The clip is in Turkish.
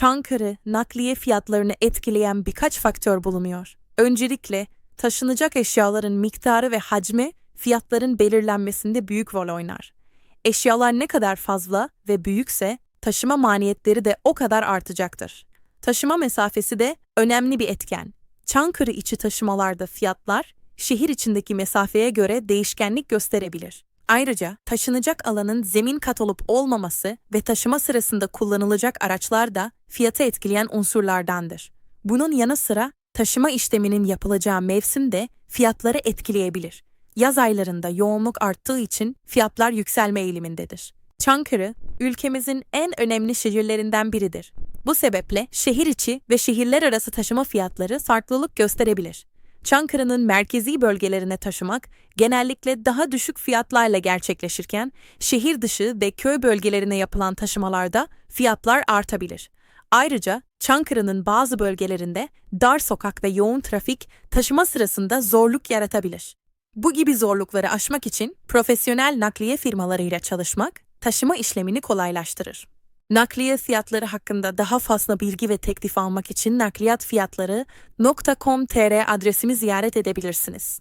Çankırı, nakliye fiyatlarını etkileyen birkaç faktör bulunuyor. Öncelikle taşınacak eşyaların miktarı ve hacmi fiyatların belirlenmesinde büyük rol oynar. Eşyalar ne kadar fazla ve büyükse taşıma maliyetleri de o kadar artacaktır. Taşıma mesafesi de önemli bir etken. Çankırı içi taşımalarda fiyatlar şehir içindeki mesafeye göre değişkenlik gösterebilir. Ayrıca taşınacak alanın zemin kat olup olmaması ve taşıma sırasında kullanılacak araçlar da fiyatı etkileyen unsurlardandır. Bunun yanı sıra taşıma işleminin yapılacağı mevsim de fiyatları etkileyebilir. Yaz aylarında yoğunluk arttığı için fiyatlar yükselme eğilimindedir. Çankırı, ülkemizin en önemli şehirlerinden biridir. Bu sebeple şehir içi ve şehirler arası taşıma fiyatları farklılık gösterebilir. Çankırı'nın merkezi bölgelerine taşımak genellikle daha düşük fiyatlarla gerçekleşirken, şehir dışı ve köy bölgelerine yapılan taşımalarda fiyatlar artabilir. Ayrıca Çankırı'nın bazı bölgelerinde dar sokak ve yoğun trafik taşıma sırasında zorluk yaratabilir. Bu gibi zorlukları aşmak için profesyonel nakliye firmalarıyla çalışmak taşıma işlemini kolaylaştırır. Nakliye fiyatları hakkında daha fazla bilgi ve teklif almak için nakliyatfiyatları.com.tr adresimi ziyaret edebilirsiniz.